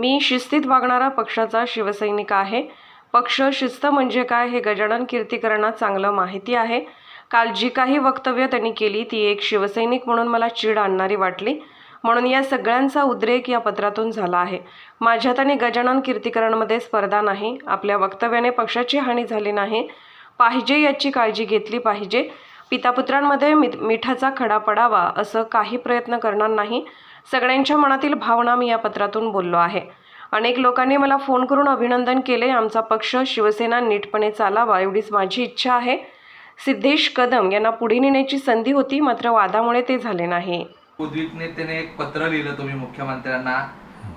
मी शिस्तीत वागणारा पक्षाचा शिवसैनिक आहे. पक्ष शिस्त म्हणजे काय हे गजानन कीर्तीकरांना चांगलं माहिती आहे. काल जी काही वक्तव्य त्यांनी केली ती एक शिवसैनिक म्हणून मला चीड आणणारी वाटली. म्हणून या सगळ्यांचा उद्रेक या पत्रातून झाला आहे. माझ्यात आणि गजानन कीर्तीकरांमध्ये स्पर्धा नाही. आपल्या वक्तव्याने पक्षाची हानी झाली नाही. पाहिजे याची काळजी घेतली पाहिजे. पितापुत्रांमध्ये मिठाचा खडा पडावा असं काही प्रयत्न करणार नाही. सगळ्यांच्या मनातील भावना मी या पत्रातून बोललो आहे. अनेक लोकांनी मला फोन करून अभिनंदन केले आमचा पक्ष शिवसेना नीटपणे चालावा एवढीच माझी इच्छा आहे. सिद्धेश कदम यांना पुढे नेण्याची संधी होती मात्र वादामुळे ते झाले नाही. उद्विग्न त्याने एक पत्र लिहिलं तुम्ही मुख्यमंत्र्यांना.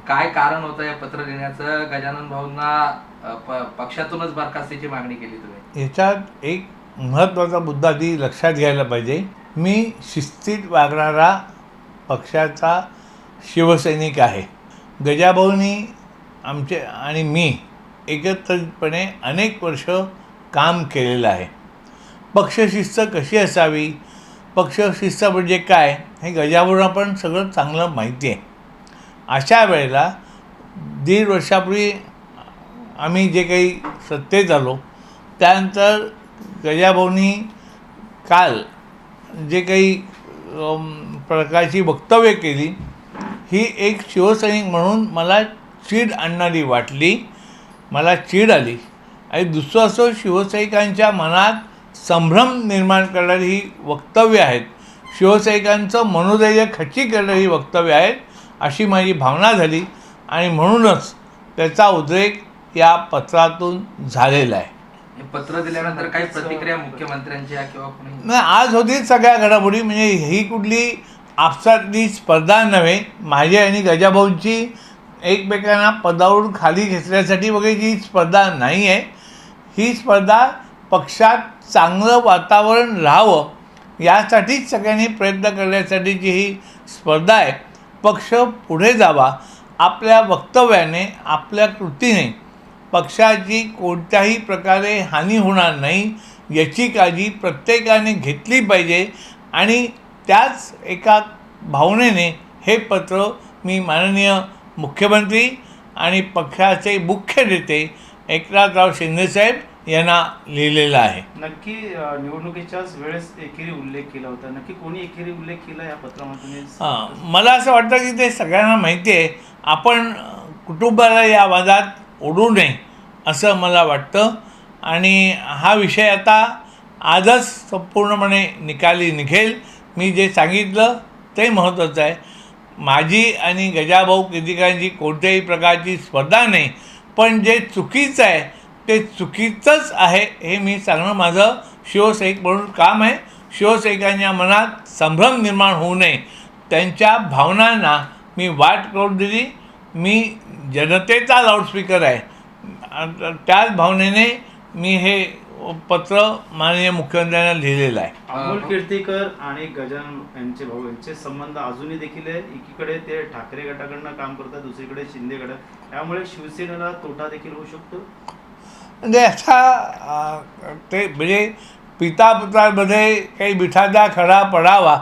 काय कारण होतं या पत्र लिहिण्याचं? गजानन भाऊंना पक्षातूनच बरखास्तीची मागणी केली तुम्ही. याच्यात एक महत्त्वाचा मुद्दा ती लक्षात घ्यायला पाहिजे. मी शिस्तीत वागणारा पक्षाचा शिवसैनिक आहे. गजाभाऊनी आमचे आणि मी एकत्रितपणे अनेक वर्ष काम केलेलं आहे. पक्षशिस्त कशी असावी? पक्षशिस्त म्हणजे काय? हे गजाभाऊंना पण सगळं चांगलं माहिती आहे. अशा वेळेला दीड वर्षापूर्वी आम्ही जे काही सत्तेत आलो त्यानंतर गजाभाऊंनी काल जे काही प्रकारची वक्तव्य केली ही एक शिवसैनिक म्हणून मला चीड आणणारी वाटली. मला चीड आली. आणि दुसरं असं शिवसैनिकांच्या मनात संभ्रम निर्माण करणारी ही वक्तव्य आहेत. शिवसैनिकांचं मनोधैर्य खच्ची करणारी ही वक्तव्य आहेत अशी माझी भावना झाली. आणि म्हणूनच त्याचा उद्रेक या पत्रातून झालेला आहे. पत्र दिल्यानंतर काही प्रतिक्रिया मुख्यमंत्र्यांच्या किंवा नाही आज होती सगळ्या घडामोडी. म्हणजे ही कुठली आपसातली स्पर्धा नव्हे माझी आणि गजाभाऊंची एकमेकांना पदावरून खाली घेतल्यासाठी वगैरे ही स्पर्धा नाही आहे ही स्पर्धा पक्षात चांगलं वातावरण राहावं यासाठीच सगळ्यांनी प्रयत्न करण्यासाठीची ही स्पर्धा आहे. पक्ष पुढे जावा आपल्या वक्तव्याने आपल्या कृतीने. पक्षाची कोणत्याही प्रकारे हानी होणार नाही याची काळजी प्रत्येकाने घेतली पाहिजे आणि त्याच एका भावनेने हे पत्र मी माननीय मुख्यमंत्री आणि पक्षाचे मुख्य नेते एकनाथराव शिंदेसाहेब यांना लिहिलेलं आहे. नक्की निवडणुकीच्याच वेळेस एकेरी उल्लेख केला होता. नक्की कोणी एकेरी उल्लेख केला या पत्रामध्ये? हां मला असं वाटतं की ते सगळ्यांना माहिती आहे. आपण कुटुंबाला या वादात ओढू नये असं मला वाटतं. आणि हा विषय आता आजच संपूर्णपणे निकाली निघेल. मी जे सांगितलं ते महत्त्वाचं आहे. माझी आणि गजाभाऊ कीर्तिकांची कोणत्याही प्रकारची स्पर्धा नाही पण जे चुकीचं आहे ते चुकीचंच आहे हे मी सांगणं माझं शिवसैनिक म्हणून काम आहे. शिवसैनिकांच्या मनात संभ्रम निर्माण होऊ नये. त्यांच्या भावनांना मी वाट करून दिली. मी जनतेचा लाऊडस्पीकर आहे. त्याच भावनेने मी हे पत्र माननीय मुख्यमंत्र्यांना लिहिलेलं आहे. अमोल कीर्तीकर आणि गजानन यांचे भाऊ यांचे संबंध अजूनही देखील आहे. एकीकडे ते ठाकरे गटाकडनं काम करतात दुसरीकडे शिंदे गटात. त्यामुळे शिवसेनेला तोटा देखील होऊ शकतो? म्हणजे असा ते म्हणजे पितापुत्रांमध्ये काही मिठाचा खडा पडावा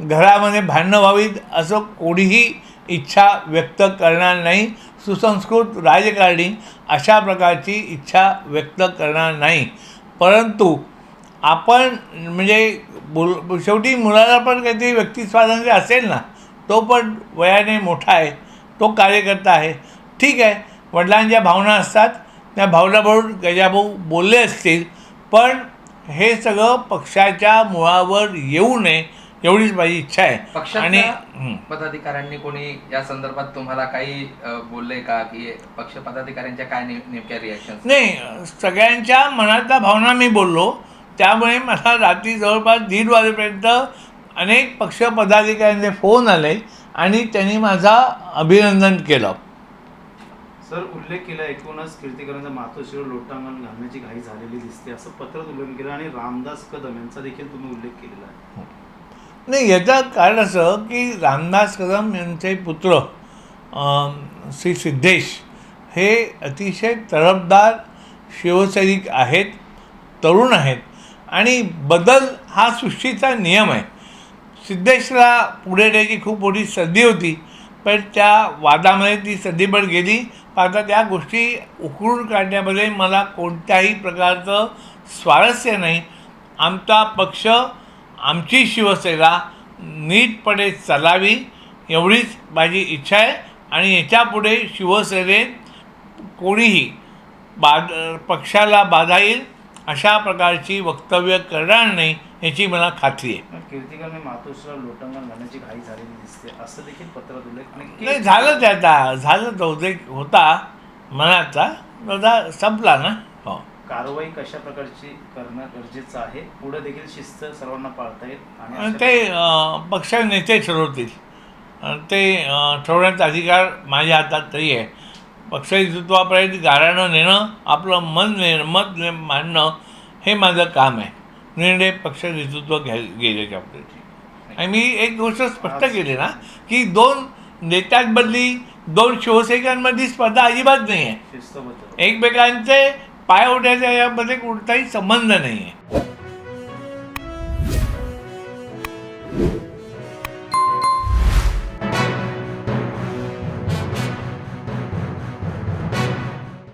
घरामध्ये भांडणं व्हावीत असं कोणीही इच्छा व्यक्त करणार नाही. सुसंस्कृत राजकारणी अशा प्रकारची इच्छा व्यक्त करणार नाही. परंतु आपण म्हणजे बोल शेवटी मुलाला पण काहीतरी व्यक्ती स्वातंत्र्य असेल ना तो पण वयाने मोठा आहे तो कार्यकर्ता आहे. ठीक आहे वडिलांच्या भावना असतात त्या भावनाबरोबर गजाभाऊ बोलले असतील पण हे सगळं पक्षाच्या मुळावर येऊ नये एवढीच माझी इच्छा आहे. आणि हं. पदाधिकाऱ्यांनी कोणी या संदर्भात तुम्हाला काही बोलले का? की पक्ष पदाधिकाऱ्यांच्या काय नेमक्या रिॲक्शन नाही सगळ्यांच्या मनातल्या भावना मी बोललो. त्यामुळे मला रात्री जवळपास दीड वाजेपर्यंत अनेक पक्ष पदाधिकाऱ्यांचे फोन आले आणि त्यांनी माझा अभिनंदन केलं. सर उल्लेख केला एकूणच कीर्तीकरांचा मातोश्रीवर लोटांगण घालण्याची घाई झालेली दिसते असं पत्रात उल्लेख केलं आणि रामदास कदम यांचा देखील तुम्ही उल्लेख केलेला आहे. नाही याचं कारण असं की रामदास कदम यांचे पुत्र श्री सिद्धेश हे अतिशय तडफदार शिवसैनिक आहेत तरुण आहेत आणि बदल हा सृष्टीचा नियम आहे. सिद्धेशला पुढे न्यायची खूप मोठी संधी होती पण त्या वादामध्ये ती सदीबड गेली. पण आता त्या गोष्टी उकळून काढण्यामध्ये मला कोणत्याही प्रकारचं स्वारस्य नाही. आमचा पक्ष आमची शिवसेना नीटपणे चालावी एवढीच माझी इच्छा आहे. आणि याच्यापुढे शिवसेनेत कोणीही बाद पक्षाला बाधा येईल अशा प्रकारची वक्तव्य करणार नाही याची मला खात्री आहे. मग कीर्तिकरने मातोश्रीला लोटांगण घालण्याची घाई झालेली दिसते असं देखील पत्रात उल्लेख नाही झालं ते आता झालं तो उद्रेक होता मनाचा आता संपला ना. कारवाई कशा प्रकारची करणं गरजेचं आहे? पुढे देखील शिस्त सर्वांना पाळता येईल आणि ते पक्ष नेते ठरवतील. ते ठरवण्याचा अधिकार माझ्या हातात तरी आहे. पक्ष नेतृत्वापर्यंत गाऱ्हाणं नेणं आपलं मन ने मत मांडणं हे माझं काम आहे. निर्णय पक्ष नेतृत्व घ्याय गेल्याच्या बाबतीत आणि मी एक गोष्ट स्पष्ट केली ना की दोन नेत्यांमधली दोन शिवसैनिकांमधली स्पर्धा अजिबात नाही आहे एकमेकांचे पाय उठायच्या यामध्ये कोणताही संबंध नाही आहे